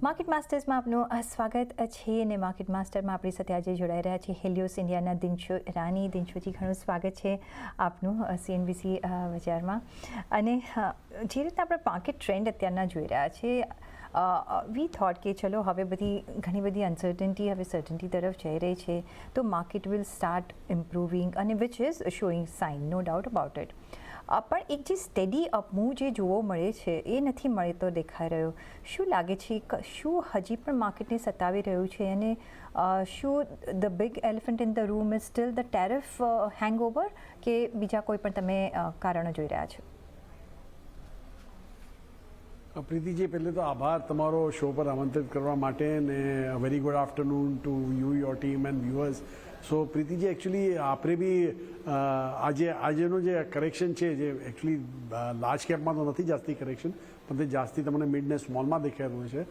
Market માસ્ટર્સમાં આપનું સ્વાગત છે અને માર્કેટ માસ્ટરમાં આપણી સાથે આજે જોડાઈ રહ્યા છે હેલિયોસ ઇન્ડિયાના દિનશો રાની દિનશોજી, ઘણું સ્વાગત છે આપનું સીએનબીસી બજારમાં. અને જે રીતે આપણે માર્કેટ ટ્રેન્ડ અત્યારના જોઈ રહ્યા છે વી થોટ કે ચલો હવે બધી, ઘણી બધી અનસર્ટન્ટી હવે સર્ટન્ટી તરફ જઈ રહી છે, તો માર્કેટ વિલ સ્ટાર્ટ ઇમ્પ્રુવિંગ અને which is showing sign no doubt about it પણ એક જે સ્ટેડી અપમૂવ જે જોવો મળે છે, એ નથી મળતો દેખાઈ રહ્યો. શું લાગે છે શું હજી પણ માર્કેટને સતાવી રહ્યું છે અને શું the big elephant in the room is still the tariff hangover કે બીજા કોઈ પણ તમે કારણો જોઈ રહ્યા છો? પ્રીતિજી પહેલે તો આભાર તમારો શો પર આમંત્રિત કરવા માટે ને very good afternoon to you your team and viewers so Preetiji actually આપણે બી આજે, આજેનું જે કરેક્શન છે, જે એકચ્યુઅલી લાર્જ કેપમાં તો નથી જાસ્તી કરેક્શન પણ તે જાસ્તી તમને મિડ ને સ્મોલમાં રહ્યું છે.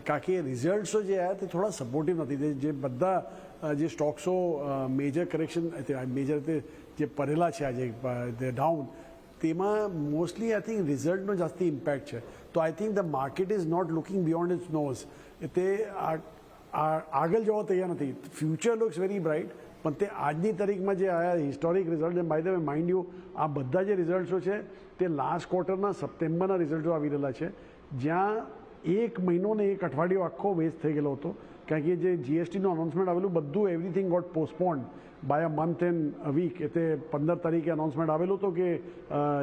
કારણ કે રિઝલ્ટ્સો જે આવ્યા તે થોડા સપોર્ટિવ નથી. તે જે બધા જે સ્ટોક્સો મેજર કરેક્શન મેજર જે પડેલા છે આજે ડાઉન તેમાં મોસ્ટલી આઈ થિંક રિઝલ્ટનો જાસ્તી ઇમ્પેક્ટ છે. તો I think the market is not looking beyond its nose તે આ- આગળ જવા તૈયાર નથી. ફ્યુચર લુક્સ વેરી બ્રાઇટ પણ તે આજની તારીખમાં જે આયા historic result by the way mind you આ બધા જે રિઝલ્ટો છે, તે લાસ્ટ ક્વાર્ટરના સપ્ટેમ્બરના રિઝલ્ટો આવી રહેલા છે. જ્યાં એક મહિનો ને એક અઠવાડિયો આખો વેસ્ટ થઈ ગયેલો હતો. કારણ કે જે જીએસટીનું અનાઉન્સમેન્ટ આવેલું, બધું everything got postponed by a month and a week એટલે પંદર તારીખે અનાઉન્સમેન્ટ આવેલું હતું કે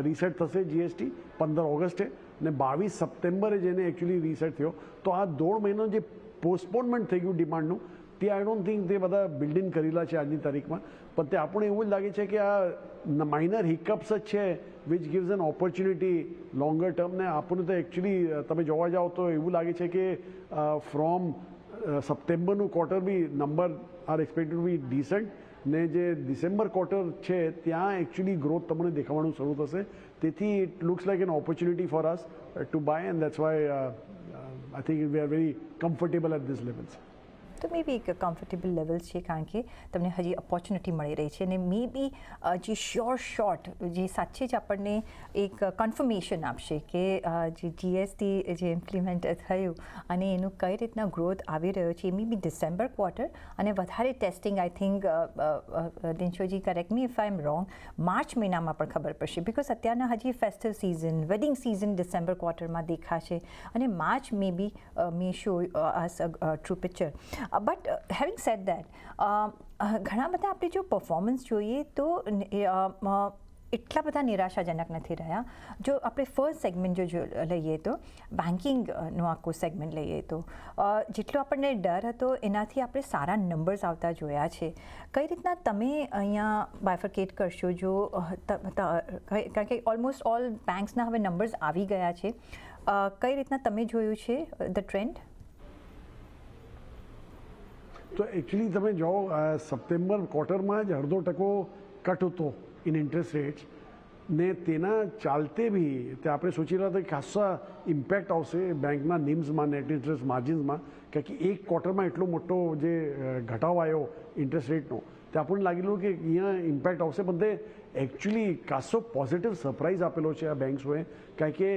રીસેટ થશે જીએસટી પંદર ઓગસ્ટે. ને બાવીસ સપ્ટેમ્બરે જેને એકચ્યુઅલી રીસેટ થયો. તો આ દોઢ મહિનો જે પોસ્ટપોનમેન્ટ થઈ ગયું ડિમાન્ડનું. તે આઈ ડોન્ટ થિંક તે બધા બિલ્ડિંગ કરેલા છે આજની તારીખમાં. પણ તે આપણને એવું જ લાગે છે કે આ માઇનર હિકઅપ્સ જ છે which gives an opportunity longer term ને આપણને તો એકચ્યુઅલી તમે જોવા જાઓ તો એવું લાગે છે કે from સપ્ટેમ્બરનું quarter be number are expected to be decent ને જે ડિસેમ્બર ક્વાર્ટર છે ત્યાં એકચ્યુઅલી ગ્રોથ તમને દેખાવાનું શરૂ થશે. તેથી it looks like an opportunity for us to buy and that's why I think we are very comfortable at these levels. તો મે બી એક કમ્ફર્ટેબલ લેવલ છે, કારણ કે તમને હજી ઓપોર્ચ્યુનિટી મળી રહી છે અને મે બી જે શ્યોર શોર્ટ જે સાચે જ આપણને એક કન્ફર્મેશન આપશે કે જે જીએસટી જે ઇમ્પ્લિમેન્ટ થયું અને એનું કઈ રીતના ગ્રોથ આવી રહ્યો છે મે બી ડિસેમ્બર ક્વાર્ટર અને વધારે testing I think Dinshawji correct me if I am wrong March મહિનામાં પણ ખબર પડશે બિકોઝ અત્યારના હજી festive season wedding season December ક્વાર્ટરમાં દેખાશે અને March maybe may show us true picture but having set that ઘણા બધા આપણે જો પરફોર્મન્સ જોઈએ તો એટલા બધા નિરાશાજનક નથી રહ્યા. જો આપણે ફર્સ્ટ સેગમેન્ટ જો લઈએ તો બેન્કિંગનું આખું સેગમેન્ટ લઈએ તો જેટલો આપણને ડર હતો એનાથી આપણે સારા નંબર્સ આવતા જોયા છે. કઈ રીતના તમે અહીંયા બાયફર્કેટ કરશો જો કારણ કે ઓલમોસ્ટ ઓલ બેંક્સના હવે નંબર્સ આવી ગયા છે. કઈ રીતના તમે જોયું છે ધ ટ્રેન્ડ તો એકચ્યુઅલી તમે જાઓ સપ્ટેમ્બર ક્વાર્ટરમાં જ અડધો ટકો કટ હતો ઇન ઇન્ટરેસ્ટ રેટ્સ ને તેના ચાલતે બી તે આપણે સોચી રહ્યા હતા કે ખાસા ઇમ્પેક્ટ આવશે બેંકના નિમ્સમાં નેટ ઇન્ટરેસ્ટ માર્જિન્સમાં કારણ કે એક ક્વાર્ટરમાં એટલો મોટો જે ઘટાવ આવ્યો ઇન્ટરેસ્ટ રેટનો તે આપણને લાગેલું કે અહીંયા ઇમ્પેક્ટ આવશે. પણ તે એકચ્યુઅલી કાસો પોઝિટિવ સરપ્રાઇઝ આપેલો છે આ બેંક્સોએ કારણ કે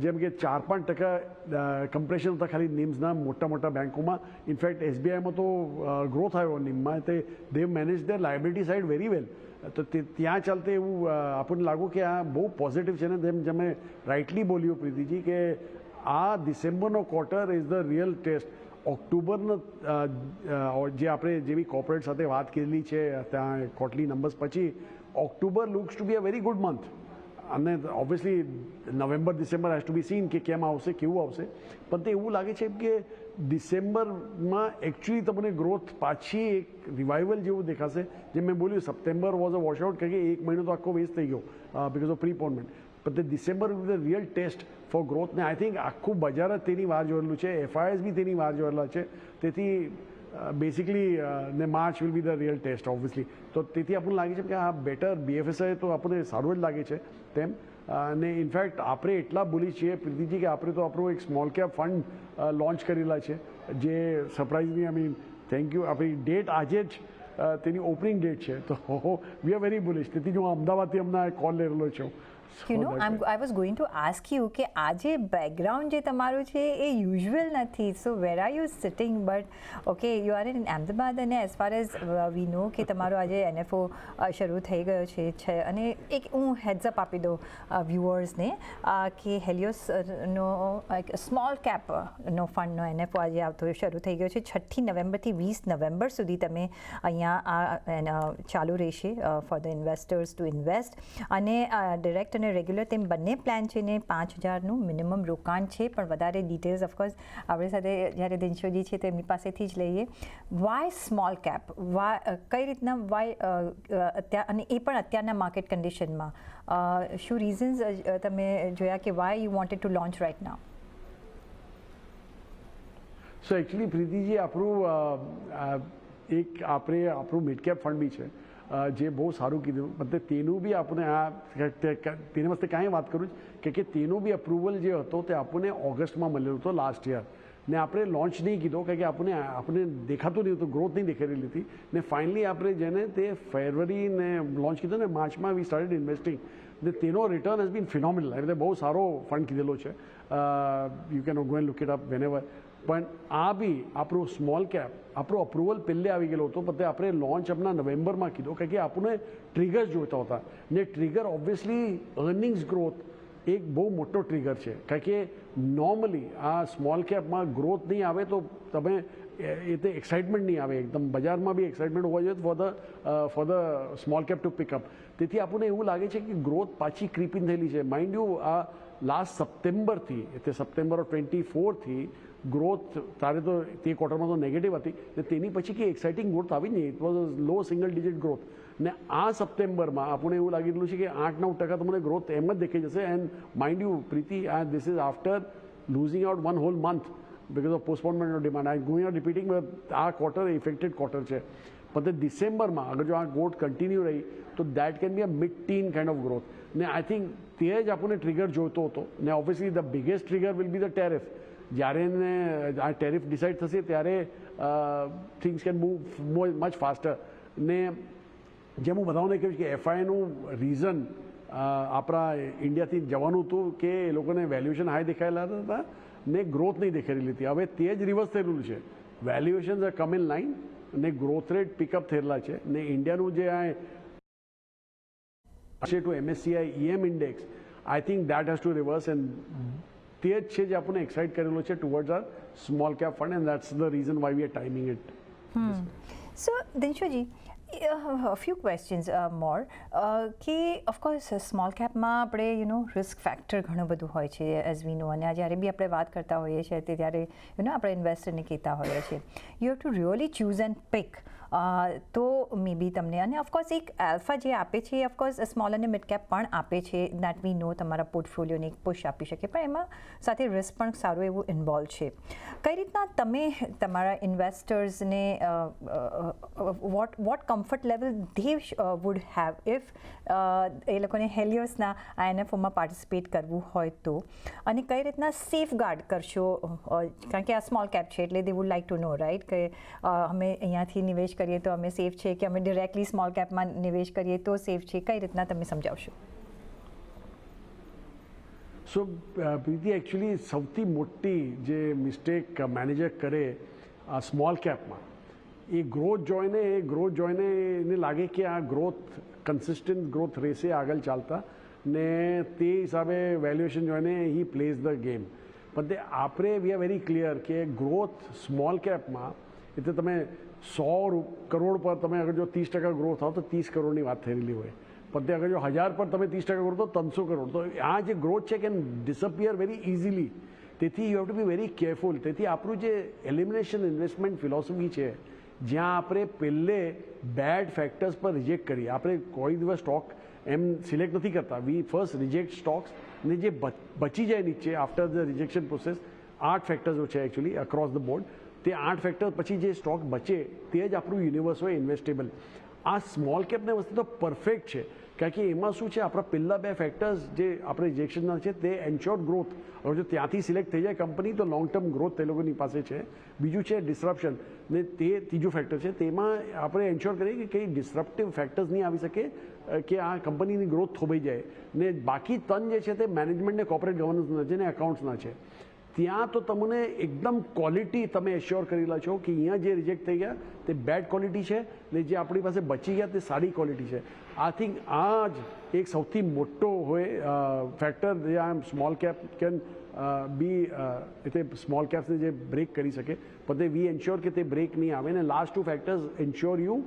જેમ કે ચાર પાંચ ટકા કમ્પ્રેશન હતા ખાલી નિમ્સના મોટા મોટા બેન્કોમાં ઇનફેક્ટ એસબીઆઈમાં તો ગ્રોથ આવ્યો નિમમાં તે they manage the liability side very well તો તે, ત્યાં ચાલતે એવું આપણને લાગુ કે આ બહુ પોઝિટિવ છે ને તેમ તમે રાઇટલી બોલ્યું પ્રીતિજી કે આ ડિસેમ્બરનો quarter is the real test ઓક્ટોબરનો જે આપણે જેવી કોર્પોરેટ સાથે વાત કરેલી છે, ત્યાં ક્વાર્ટલી નંબર્સ પછી October looks to be a very good month અને obviously November December has to be seen કે કેમ આવશે, કેવું આવશે. પણ તે એવું લાગે છે કે ડિસેમ્બરમાં એકચ્યુઅલી તમને ગ્રોથ પાછી એક રિવાઇવલ જેવું દેખાશે. જે મેં બોલ્યું સપ્ટેમ્બર વોઝ અ વોશઆઉટ કારણ કે એક મહિનો તો આખો વેસ્ટ થઈ ગયો બિકોઝ ઓફ પ્રીપોનમેન્ટ પણ તે December with the real test for growth ને આઈ થિંક આખું બજાર જ તેની વાર જોયેલું છે. એફઆઈએસ બી તેની વાર જોયેલા છે. તેથી બેસિકલી ને March will be the real test obviously તો તેથી આપણને લાગે છે કે આ બેટર બીએફએસઆઈ તો આપણને સારું જ લાગે છે, તેમ. અને ઇનફેક્ટ આપણે એટલા બોલી છીએ, પ્રીતિજી, કે આપણે તો આપણું એક સ્મોલ કેપ ફંડ લોન્ચ કરેલા છે, જે સરપ્રાઇઝની આઈ મીન થેન્ક યુ આપણી ડેટ આજે જ તેની ઓપનિંગ ડેટ છે. તો વી આર વેરી બુલિશ તેથી જ હું અમદાવાદથી હમણાં કોલ લેલો છું you know I I was going to ask you કે આ જે બેકગ્રાઉન્ડ જે તમારું છે એ યુઝ્યુઅલ નથી so where are you sitting but okay you are in Ahmedabad અને as far as we know કે તમારો આજે એનએફઓ શરૂ થઈ ગયો છે છે અને એક હું હેડ્સઅપ આપી દઉં વ્યુઅર્સને કે હેલિયોસનો એક સ્મોલ કેપનો ફંડનો એનએફઓ આજે આવતો શરૂ થઈ ગયો છે. છઠ્ઠી નવેમ્બરથી વીસ નવેમ્બર સુધી તમે અહીંયા આ એન- ચાલુ રહેશે for the investors to invest અને ડિરેક્ટ અને રેગ્યુલર તેમ બંને પ્લાન છે ને પાંચ હજારનું મિનિમમ રોકાણ છે. પણ વધારે ડિટેલ્સ ઓફકોર્સ આપણી સાથે જ્યારે દિનશોજી છે એમની પાસેથી જ લઈએ. વાય સ્મોલ કેપ વાય કઈ રીતના વાય અત્યાર, અને એ પણ અત્યારના માર્કેટ કન્ડિશનમાં શું રીઝન્સ તમે જોયા કે why you wanted to launch right now so actually Preetiji, આપણું એક આપણે, આપણું મિડ કેપ ફંડ બી છે. જે બહુ સારું કીધું. મતલબ તેનું બી આપણે આ તેને વસ્તે કાંઈ વાત કરું કે કે તેનું બી અપ્રુવલ જે હતો તે આપણને ઓગસ્ટમાં મળેલું હતો લાસ્ટ યર ને આપણે લોન્ચ નહીં કીધો, કારણ કે આપણને આપણને દેખાતું નહીં હતું ગ્રોથ નહીં દેખાયેલી હતી. ને ફાઇનલી આપણે જેને તે ફેબ્રુઆરી ને લોન્ચ કીધો ને માર્ચમાં વી સ્ટાર્ટેડ ઇન્વેસ્ટિંગ ને તેનો રિટર્ન હેઝ બીન ફિનોમિનલ એટલે બહુ સારો ફંડ કીધેલો છે. You can go and look it up whenever પણ આ બી આપણું સ્મોલ કેપ આપણું અપ્રુવલ પહેલે આવી ગયેલો હતો, પણ આપણે લોન્ચ આપણા નવેમ્બરમાં કીધો, કારણ કે આપણને ટ્રિગર જોઈતા હતા. ને ટ્રિગર ઓબ્વિયસલી અર્નિંગ્સ ગ્રોથ એક બહુ મોટો ટ્રિગર છે. કારણ કે નોર્મલી આ સ્મોલ કેપમાં ગ્રોથ નહીં આવે તો તમે એ તે એક્સાઇટમેન્ટ નહીં આવે. એકદમ બજારમાં બી એક્સાઇટમેન્ટ હોવા જોઈએ for the for the small cap to pick up તેથી આપણને એવું લાગે છે કે ગ્રોથ પાછી ક્રીપિંગ થયેલી છે. માઇન્ડ યુ આ લાસ્ટ સપ્ટેમ્બરથી, એટલે સપ્ટેમ્બર ટ્વેન્ટી ફોરથી ગ્રોથ તારે તો તે ક્વાર્ટરમાં તો નેગેટિવ હતી. ને તેની પછી કે એક્સાઇટિંગ ગ્રોથ આવી નહીં. It was low single digit growth ને આ સપ્ટેમ્બરમાં આપણને એવું લાગી રહ્યું છે કે આઠ નવ ટકા તમને ગ્રોથ એમ જ દેખાઈ જશે. એન્ડ માઇન્ડ યુ પ્રીતિ આ this is after losing out one whole month because of postponement of demand I going repeating, આ ક્વાર્ટર ઇફેક્ટેડ ક્વાર્ટર છે. પણ તે ડિસેમ્બરમાં અગર જો આ ગ્રોથ કન્ટિન્યુ રહી તો that can be a mid teen kind of growth ને આઈ થિંક તે જ આપણને ટ્રિગર જોઈતો હતો. ને obviously the biggest trigger will be the tariff જ્યારે ને આ ટેરિફ ડિસાઇડ થશે ત્યારે things can move much faster ને જેમ હું બધાઓને કહ્યું કે એફઆઈનું રીઝન આપણા ઇન્ડિયાથી જવાનું હતું કે એ લોકોને વેલ્યુએશન હાઈ દેખાયેલા હતા ને ગ્રોથ નહીં દેખાયેલી હતી. હવે તે જ રિવર્સ થયેલું છે. Valuation are come in line ને ગ્રોથ રેટ પિકઅપ થયેલા છે. ને ઇન્ડિયાનું જે આ છે to MSCI EM index I think that has to reverse and તે જ છે જે આપણને એક્સાઇટ કરેલો છે towards our small cap fund and that's the reason why we are timing it so Dinshawji a few questions uh, more. કે of course small કેપમાં આપણે યુ નો રિસ્ક ફેક્ટર ઘણું બધું હોય છે એઝ વી નો અને જ્યારે બી આપણે વાત કરતા હોઈએ છીએ તે ત્યારે યુ નો આપણે ઇન્વેસ્ટરને કહેતા હોઈએ છીએ. You have to really choose and pick તો મે બી તમને, અને ઓફકોર્સ એક આલ્ફા જે આપે છે, એ ઓફકોર્સ સ્મોલ અને મિડ કેપ પણ આપે છે દેટ વી નો તમારા પોર્ટફોલિયોને એક પુશ આપી શકે, પણ એમાં સાથે રિસ્ક પણ સારું એવું ઇન્વોલ્વ છે. કઈ રીતના તમે તમારા ઇન્વેસ્ટર્સને what what comfort level they would have if એ લોકોને હેલિયર્સના આઈએનએફઓમાં પાર્ટિસિપેટ કરવું હોય તો? અને કઈ રીતના સેફ ગાર્ડ કરશો કારણ કે આ સ્મોલ કેપ છે, એટલે they would like to know right કે અમે અહીંયાથી નિવેશ કરીએ તો અમે સેફ છે કે અમે ડિરેક્ટલી સ્મોલ કેપમાં નિવેશ કરીએ તો સેફ છે? કઈ રીતના તમે સમજાવશો? સો પ્રીતિ એકચ્યુઅલી સૌથી મોટી જે મિસ્ટેક મેનેજર કરે આ સ્મોલ કેપમાં એ ગ્રોથ જોઈને, એ ગ્રોથ જોઈને એને લાગે કે આ ગ્રોથ કન્સિસ્ટન્ટ ગ્રોથ રહેશે આગળ ચાલતા ને તે હિસાબે વેલ્યુએશન જોઈને હી પ્લેઝ ધ ગેમ પણ તે આપણે વી આર વેરી ક્લિયર કે ગ્રોથ સ્મોલ કેપમાં એટલે તમે સો કરોડ પર તમે અગર જો ત્રીસ ટકા ગ્રોથ થાવ તો ત્રીસ કરોડની વાત થયેલી હોય. પણ તે અગર જો હજાર પર તમે ત્રીસ ટકા ગ્રોથ તો ત્રણસો કરોડ. તો આ જે ગ્રોથ છે કેન ડિસઅપિયર વેરી ઇઝીલી તેથી you have to be very careful તેથી આપણું જે એલિમિનેશન ઇન્વેસ્ટમેન્ટ ફિલોસોફી છે, જ્યાં આપણે પહેલે બેડ ફેક્ટર્સ પર રિજેક્ટ કરીએ. આપણે કોઈ દિવસ સ્ટોક એમ સિલેક્ટ નથી કરતા. વી ફર્સ્ટ રિજેક્ટ સ્ટોક્સ ને જે બચી જાય નીચે આફ્ટર ધ રિજેક્શન પ્રોસેસ આઠ ફેક્ટર્સો છે એકચ્યુઅલી અક્રોસ ધ બોર્ડ તે આઠ ફેક્ટર પછી જે સ્ટોક બચે તે જ આપણું યુનિવર્સ હોય ઇન્વેસ્ટેબલ આ સ્મોલ કેપની વસ્તુ તો પરફેક્ટ છે. કારણ કે એમાં શું છે? આપણા પહેલા બે ફેક્ટર્સ જે આપણે ઇન્જેક્શનના છે તે એન્શ્યોર ગ્રોથ હવે જો ત્યાંથી સિલેક્ટ થઈ જાય કંપની તો લોંગ ટર્મ ગ્રોથ તે લોકોની પાસે છે. બીજું છે ડિસરપ્શન ને તે ત્રીજું ફેક્ટર છે. તેમાં આપણે એન્શ્યોર કરીએ કે કંઈ ડિસ્રપ્ટિવ ફેક્ટર્સ નહીં આવી શકે કે આ કંપનીની ગ્રોથ થોભાઈ જાય. ને બાકી તન જે છે તે મેનેજમેન્ટ ને કોર્પોરેટ ગવર્નન્સના છે ને એકાઉન્ટ્સના છે. ત્યાં તો તમને એકદમ ક્વોલિટી તમે એશ્યોર કરેલા છો કે અહીંયા જે રિજેક્ટ થઈ ગયા, તે બેડ ક્વોલિટી છે ને જે આપણી પાસે બચી ગયા, તે સારી ક્વોલિટી છે. આઈ થિંક આ જ એક સૌથી મોટો હોય ફેક્ટર જે આ સ્મોલ કેપ કેન બી એટલે સ્મોલ કેપ્સને જે બ્રેક કરી શકે પણ તે વી એન્શ્યોર કે તે બ્રેક નહીં આવે ને last two factors ensure you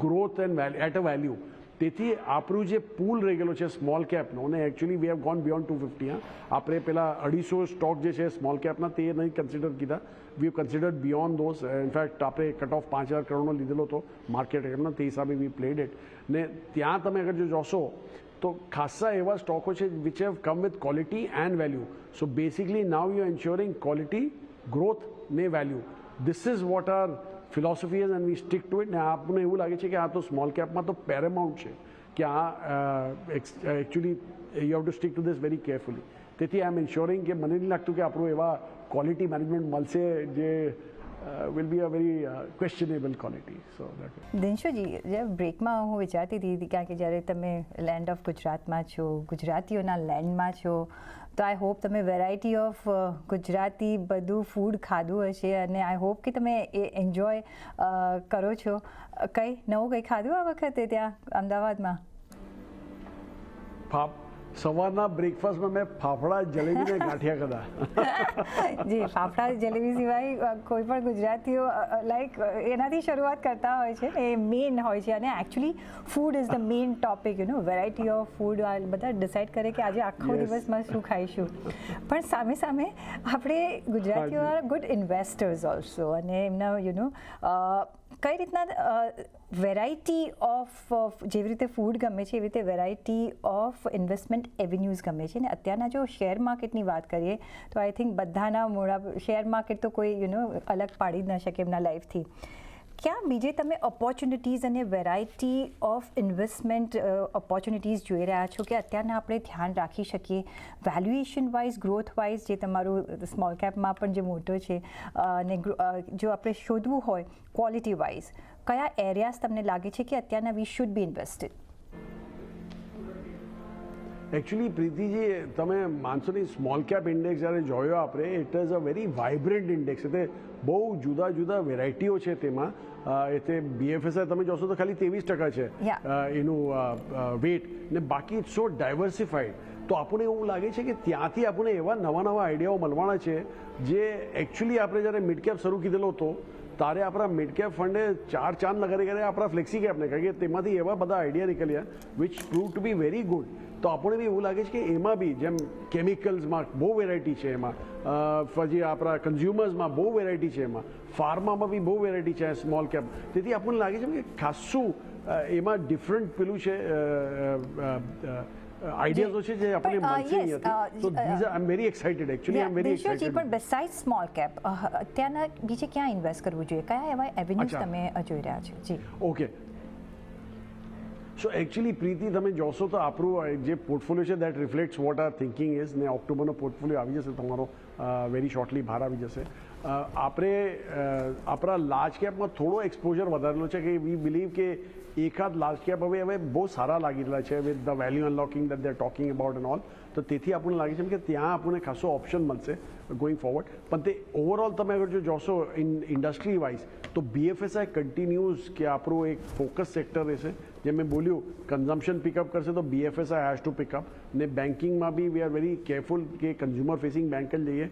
growth and at a value તેથી આપણું જે પૂલ રહી ગયેલો છે સ્મોલ કેપનો અને actually we have gone beyond two fifty હા. આપણે પેલા અઢીસો સ્ટોક જે છે સ્મોલ કેપના તે નહીં કન્સિડર કીધા. We considered beyond those in fact આપણે કટ ઓફ પાંચ હજાર કરોડનો લીધેલો હતો માર્કેટ રેટનો તે હિસાબે વી પ્લેડ ઇટ ને ત્યાં તમે અગર જો જોશો, તો ખાસા એવા સ્ટોકો છે which have come with quality and value so basically now you ensuring quality growth ને value this is what our philosophy is and we stick to it ને આપણને એવું લાગે છે કે આ તો સ્મોલ કેપમાં તો પેરેમાઉન્ટ છે કે આ actually you have to stick to this very carefully તેથી આઈ એમ ઇન્શ્યોરિંગ કે મને નહીં લાગતું કે આપણું એવા ક્વોલિટી મેનેજમેન્ટ મળશે જે will be a very questionable quality so દિનશોજી જે બ્રેકમાં હું વિચારતી હતી કારણ કે જ્યારે તમે લેન્ડ ઓફ ગુજરાતમાં છો ગુજરાતીઓના લેન્ડમાં છો તો આઈ હોપ તમે વેરાયટી ઓફ ગુજરાતી બધું ફૂડ ખાધું હશે અને આઈ હોપ કે તમે એ એન્જોય કરો છો. કંઈ નવું કંઈ ખાધું આ વખતે ત્યાં, અમદાવાદમાં? ફાપ સવારના બ્રેકફાસ્ટમાં મેં ફાફડા જલેબી ને ગાંઠિયા કદા જી ફાફડા જલેબી સિવાય કોઈ પણ ગુજરાતીઓ લાઈક એનાથી શરૂઆત કરતા હોય છે. એ મેઇન હોય છે અને actually food is the main topic you know variety of food બધા ડિસાઇડ કરે કે આજે આખો. દિવસમાં શું ખાઈશું. પણ સામે સામે આપણે ગુજરાતીઓ આર ગુડ ઇન્વેસ્ટર્સ ઓલ્સો અને એમના યુ નો કઈ રીતના વેરાયટી ઓફ જેવી રીતે ફૂડ ગમે છે, એવી રીતે વેરાયટી ઓફ ઇન્વેસ્ટમેન્ટ એવન્યુઝ ગમે છે. ને અત્યારના જો શેર માર્કેટની વાત કરીએ, તો આઈ થિંક બધાના મોડા શેર માર્કેટ તો કોઈ યુ નો અલગ પાડી જ ન શકે એમના લાઈફથી ક્યાં બીજે તમે ઓપોર્ચ્યુનિટીઝ અને વેરાયટી ઓફ ઇન્વેસ્ટમેન્ટ ઓપોર્ચ્યુનિટીઝ જોઈ રહ્યા છો કે અત્યારના આપણે ધ્યાન રાખી શકીએ? વેલ્યુએશન વાઇઝ ગ્રોથ વાઇઝ જે તમારું સ્મોલ કેપમાં પણ જે મોટો છે અને જો આપણે શોધવું હોય ક્વોલિટી વાઇઝ કયા એરિયાઝ તમને લાગે છે કે અત્યારના we should be invested actually Preetiji તમે માનશો નહીં સ્મોલ કેપ ઇન્ડેક્સ જ્યારે જોયો આપણે it is a very vibrant index એટલે બહુ જુદા જુદા વેરાયટીઓ છે તેમાં. એટલે બીએફએસઆઈ તમે જોશો તો ખાલી ત્રેવીસ ટકા છે એનું વેટ ને બાકી ઇટ સો ડાયવર્સિફાઈડ તો આપણને એવું લાગે છે કે ત્યાંથી આપણને એવા નવા નવા આઈડિયાઓ મળવાના છે જે એકચ્યુઅલી આપણે જ્યારે મિડ કેપ શરૂ કીધેલો હતો તારે આપણા મિડ કેપ ફંડે ચાર ચાંદ લગાડી ગયા આપણા ફ્લેક્સી કેપને કારણ કે તેમાંથી એવા બધા આઈડિયા નીકળ્યા which prove to be very good તો આપણને બી એવું લાગે છે કે એમાં બી જેમ કેમિકલ્સમાં બહુ વેરાયટી છે એમાં પછી આપણા કન્ઝ્યુમર્સમાં બહુ વેરાયટી છે એમાં ફાર્મામાં બી બહુ વેરાયટી છે સ્મોલ કેપ તેથી આપણને લાગે છે કે ખાસું એમાં ડિફરન્ટ પેલું છે આઈડિયાઝો છે જે આપણે મળશે અ, અહીંયાથી તો I am very excited actually I am very excited પણ બિસાઇડ સ્મોલ કેપ અત્યારના બીજે ક્યાં ઇન્વેસ્ટ કરવું જોઈએ? કયા એવા એવન્યુઝ તમે જોઈ રહ્યા છો? જી. ઓકે સો એકચ્યુઅલી પ્રીતિ તમે જોશો તો આપણું જે પોર્ટફોલિયો છે that reflects what our thinking is ને ઓક્ટોબરનો પોર્ટફોલિયો આવી જશે તમારો વેરી શોર્ટલી બહાર આવી જશે. આપણે આપણા લાર્જ કેપમાં થોડો એક્સપોઝર વધારેલો છે કે વી બિલીવ કે એકાદ લાર્જ કેપ હવે હવે બહુ સારા લાગી રહ્યા છે with the value unlocking that they talking about and all તો તેથી આપણને લાગે છે કે ત્યાં આપણને ખાસો ઓપ્શન મળશે ગોઈંગ ફોરવર્ડ પણ તે ઓવરઓલ તમે અગર જો જોશો ઇન ઇન્ડસ્ટ્રી વાઇઝ તો બીએફએસઆઈ કન્ટિન્યુઝ કે આપણું એક ફોકસ સેક્ટર રહેશે જેમ મેં બોલ્યું કન્ઝમ્પશન પિકઅપ કરશે તો બીએફએસઆઈ હેઝ ટુ પિકઅપ ને બેન્કિંગમાં be we are very careful કે કન્ઝ્યુમર ફેસિંગ બેન્ક જ લઈએ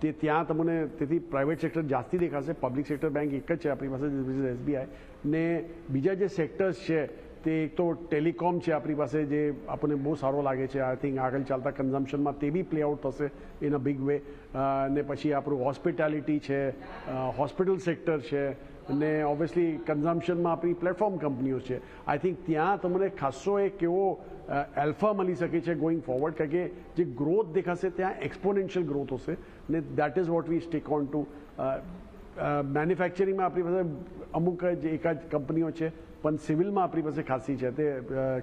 તે ત્યાં તમને તેથી પ્રાઇવેટ સેક્ટર જાસ્તી દેખાશે પબ્લિક સેક્ટર બેંક એક જ છે, આપણી પાસે એસબીઆઈ ને બીજા જે સેક્ટર્સ છે તે એક તો ટેલિકોમ છે, આપણી પાસે જે આપણને બહુ સારો લાગે છે. આઈ થિંક આગળ ચાલતા કન્ઝમ્પશનમાં તે બી પ્લે આઉટ થશે ઇન અ બિગ વે ને પછી આપણું હોસ્પિટાલિટી છે હોસ્પિટલ સેક્ટર છે, ને ઓબ્વિયસલી કન્ઝમ્પશનમાં આપણી પ્લેટફોર્મ કંપનીઓ છે. આઈ થિંક ત્યાં તમને ખાસો એક એવો એલ્ફા મળી શકે છે ગોઈંગ ફોરવર્ડ કારણ કે જે ગ્રોથ દેખાશે ત્યાં એક્સપોનેન્શિયલ ગ્રોથ હશે. ને that is what we stick on to મેન્યુફેક્ચરિંગમાં આપણી પાસે અમુક જ એકાદ કંપનીઓ છે પણ સિવિલમાં આપણી પાસે ખાસી છે. તે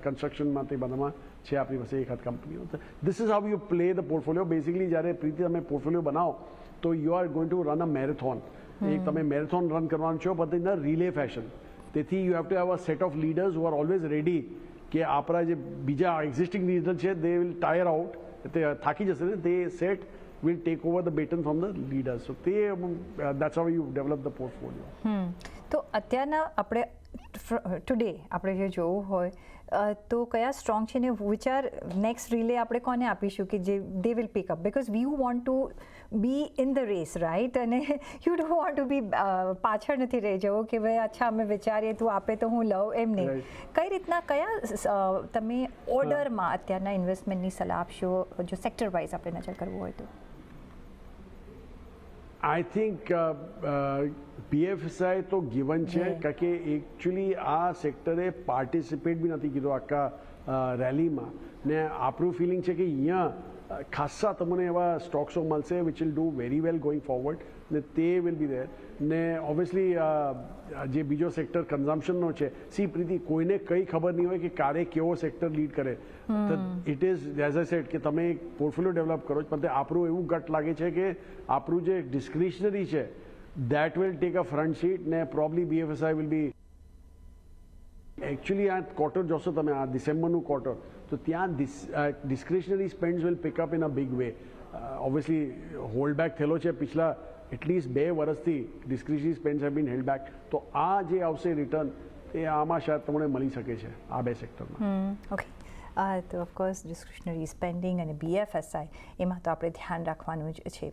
કન્સ્ટ્રક્શનમાં તે બધામાં છે આપણી પાસે એકાદ કંપનીઓ this is how you play the portfolio basically જ્યારે પ્રીતિ તમે પોર્ટફોલિયો બનાવો તો you are going to run a marathon એક તમે મેરેથોન રન કરવાનું છો but in a relay fashion તેથી you have to have a set of leaders who are always ready કે આપણા જે બીજા એક્ઝિસ્ટિંગ લીડર છે દે વિલ ટાયર આઉટ તે થાકી જશે ને તે set will take over the baton from the so તે that's how you develop the portfolio hmm. તો અત્યારના આપણે ટુડે આપણે જે જોવું હોય તો કયા સ્ટ્રોંગ છે ને વિચાર નેક્સ્ટ રિલે આપણે કોને આપીશું કે જે they will pick up because we want to be in the race right અને you do want to be પાછળ નથી રહી જવું કે ભાઈ અચ્છા અમે વિચારીએ તું આપે તો હું લઉં એમ નહીં. કઈ રીતના કયા તમે ઓર્ડરમાં અત્યારના ઇન્વેસ્ટમેન્ટની સલાહ આપશો જો સેક્ટર વાઇઝ આપણે નજર કરવું હોય તો? આઈ થિંક પીએફએસઆઈ તો ગિવન છે કારણ કે એકચ્યુઅલી આ સેક્ટરે પાર્ટિસિપેટ બી નથી કીધું આખા રેલીમાં ને આપણું ફિલિંગ છે કે અહીંયા ખાસ્સા તમને એવા સ્ટોક્સો મળશે which will do very well going forward ને તે વિલ બી દેર ને ઓબ્વિયસલી જે બીજો સેક્ટર કન્ઝમ્પશનનો છે સી પ્રીતિ કોઈને કંઈ ખબર નહીં હોય કે ક્યારે કેવો સેક્ટર લીડ કરે. It is as a set કે તમે એક પોર્ટફોલિયો ડેવલપ કરો છો પણ આપણું એવું ગટ લાગે છે કે આપણું જે ડિસ્ક્રિશનરી છે that will take a front seat ને probably BFSI will be actually આ ક્વાર્ટર જોશો તમે આ ડિસેમ્બરનું ક્વાર્ટર તો ત્યાં discretionary spend will pick up in a big way obviously hold back થયેલો છે. પિછલા એટલીસ્ટ બે વર્ષથી discretionary spend have been held back તો આ જે આવશે રિટર્ન એ આમાં શાયદ તમને મળી શકે છે, આ બે સેક્ટરમાં ઓકે તો ઓફકોર્સ ડિસ્ક્રિશનરી સ્પેન્ડિંગ અને બીએફએસઆઈ એમાં તો આપણે ધ્યાન રાખવાનું જ છે.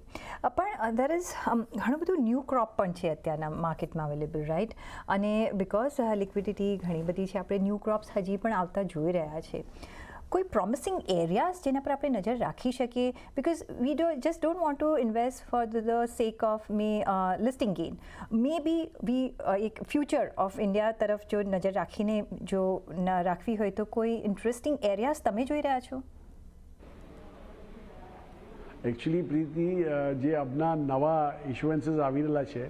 પણ દર ઇઝ ઘણું બધું ન્યૂ ક્રોપ પણ છે અત્યારના માર્કેટમાં અવેલેબલ રાઈટ અને બિકોઝ લિક્વિડિટી ઘણી બધી છે, આપણે ન્યૂ ક્રોપ્સ હજી પણ આવતા જોઈ રહ્યા છે. કોઈ પ્રોમિસિંગ એરિયાઝ જેના પર આપણે નજર રાખી શકીએ? Because we do just don't want to invest for the sake of may listing gain may be we એક ફ્યુચર ઓફ ઇન્ડિયા તરફ જો નજર રાખીને જો રાખવી હોય તો કોઈ ઇન્ટરેસ્ટિંગ એરિયાઝ તમે જોઈ રહ્યા છો એકચ્યુઅલી પ્રીતિ જે આપના નવા ઇશ્યુઅન્સીસ આવી રહેલા છે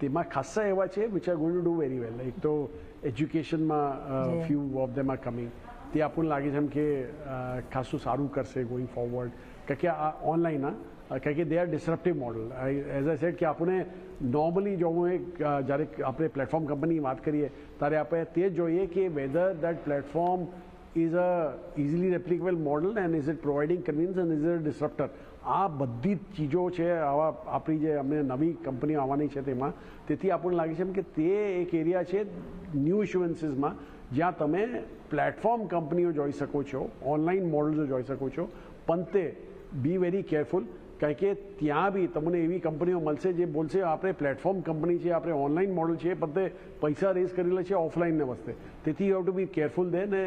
તેમાં ખાસ્સા એવા છે which are going to do very well એક તો એજ્યુકેશનમાં few of them are coming તે આપણને લાગે છે એમ કે ખાસું સારું કરશે ગોઈંગ ફોરવર્ડ કારણ કે આ ઓનલાઈન કારણ કે they are disruptive model as a set કે આપણે નોર્મલી જો હું એક જ્યારે આપણે પ્લેટફોર્મ કંપનીની વાત કરીએ, ત્યારે આપણે તે જોઈએ કે whether that platform is a easily replicable model and is it providing convince and is a disruptor આ બધી જ ચીજો છે, આવા આપણી જે અમને નવી કંપનીઓ આવવાની છે તેમાં. તેથી આપણને લાગે છે એમ કે તે એક એરિયા છે ન્યૂ ઇશ્યુઅન્સીસમાં જ્યાં તમે પ્લેટફોર્મ કંપનીઓ જોઈ શકો છો ઓનલાઈન મોડલ્સો જોઈ શકો છો, પણ તે બી વેરી કેરફુલ કારણ કે ત્યાં બી તમને એવી કંપનીઓ મળશે જે બોલશે, આપણે પ્લેટફોર્મ કંપની છે, આપણે ઓનલાઈન મોડલ છે, પણ તે પૈસા રેઝ કરેલા છે ઓફલાઈનને વસ્તે. તેથી you have to be careful they ને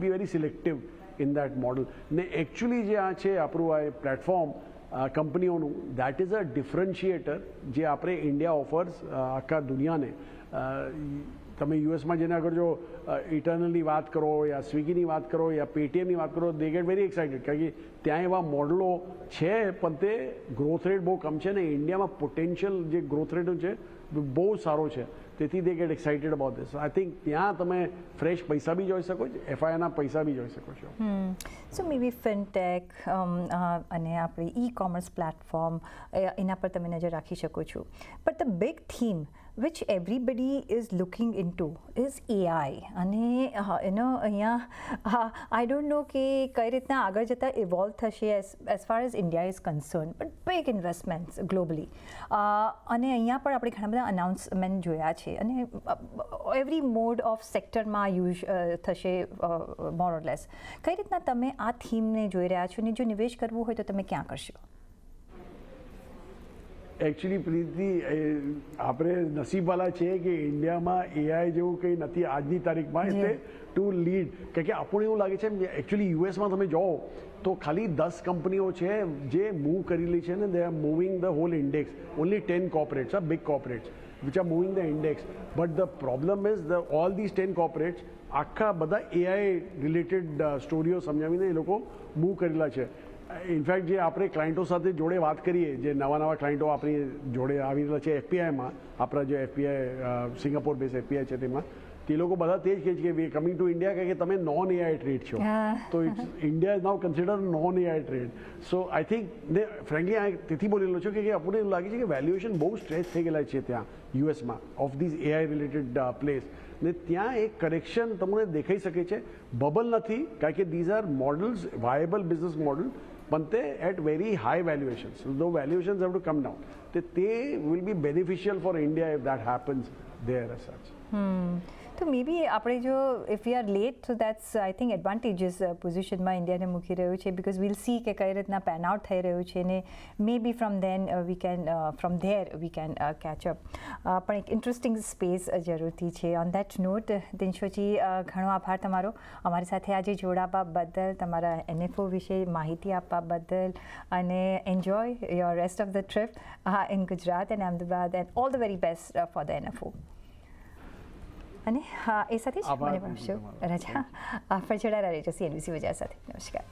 be very selective in that model ને એકચ્યુઅલી જે આ છે, આપણું આ પ્લેટફોર્મ કંપનીઓનું દેટ ઇઝ અ ડિફરન્શિએટર જે આપણે ઇન્ડિયા ઓફર્સ આખા દુનિયાને. તમે યુએસમાં જેને આગળ જો ઇટર્નલની વાત કરો યા સ્વિગીની વાત કરો યા પેટીએમની વાત કરો દે ગેટ વેરી એક્સાઇટેડ કારણ કે ત્યાં એવા મોડલો છે, પણ તે ગ્રોથ રેટ બહુ કમ છે ને ઇન્ડિયામાં પોટેન્શિયલ જે ગ્રોથ રેટ છે, બહુ સારો છે. તેથી they get excited about this I think ત્યાં તમે ફ્રેશ પૈસા બી જોઈ શકો છો એફઆઈઆરના પૈસા બી જોઈ શકો છો. સો મે બી ફિનટેક અને આપણે ઈ કોમર્સ પ્લેટફોર્મ એના પર તમે નજર રાખી શકો છો. But the big theme everybody is looking in to is AI અને એનો અહીંયા આઈ ડોન્ટ નો કે કઈ રીતના આગળ જતાં ઇવોલ્વ થશે as far as India is concern but big investments globally અને અહીંયા પણ આપણે ઘણા બધા અનાઉન્સમેન્ટ જોયા છે અને એવરી મોડ ઓફ સેક્ટરમાં યુઝ થશે મોર કઈ રીતના તમે આ થીમને જોઈ રહ્યા છો અને જો નિવેશ કરવું હોય તો તમે ક્યાં કરશો એકચ્યુઅલી પ્રીતિ આપણે નસીબવાલા છે કે ઇન્ડિયામાં એઆઈ જેવું કંઈ નથી આજની તારીખમાં. એટલે ટુ લીડ કારણ કે આપણને એવું લાગે છે કે એકચ્યુઅલી યુએસમાં તમે જાઓ તો ખાલી દસ કંપનીઓ છે જે મૂવ કરેલી છે ને they are moving the whole index only ten corporates આ big corporates which are moving the index but the problem is the all this ten corporates આખા બધા એઆઈ રિલેટેડ સ્ટોરીઓ સમજાવીને એ લોકો મૂવ કરેલા છે. ઇનફેક્ટ જે આપણે ક્લાયન્ટો સાથે જોડે વાત કરીએ જે નવા નવા ક્લાયન્ટો આપણી જોડે આવી રહ્યા છે એફપીઆઈમાં આપણા જે એફપીઆઈ સિંગાપોર બેઝ એફપીઆઈ છે તેમાં તે લોકો બધા તે જ કહે છે કે વી કમિંગ ટુ ઇન્ડિયા કે તમે નોન એઆઈ ટ્રેડ છો. તો it's India is now consider non AI trade so I think ને ફ્રેન્કલી આ તેથી બોલેલો છું કે આપણને એવું લાગે છે કે વેલ્યુએશન બહુ સ્ટ્રેસ થઈ ગયેલા છે ત્યાં યુએસમાં of these AI related place ને ત્યાં એક કરેક્શન તમને દેખાઈ શકે છે. બબલ નથી કારણ કે these are models viable business model but they at very high valuations. So valuations have to come down. They, they will be beneficial for India if that happens there as such. Hmm. તો મે બી આપણે જો if you are late so that's I think advantages પોઝિશનમાં ઇન્ડિયાને મૂકી રહ્યું છે. Because will see કે કઈ રીતના પેન આઉટ થઈ રહ્યું છે ને may be from then we can from there we can catch up પણ એક ઇન્ટરેસ્ટિંગ સ્પેસ જરૂરથી છે. ઓન દેટ નોટ દિનશોજી ઘણો આભાર તમારો. અમારી સાથે આજે જોડાવા બદલ, તમારા એનએફઓ વિશે માહિતી આપવા બદલ, અને enjoy your rest of the trip in Gujarat and Ahmedabad and all the very best for the NFO અને હા એ સાથે જ મને. મળશું રજા. ફરજડા રહેજો સીએનબીસી ગુજરાત સાથે. નમસ્કાર.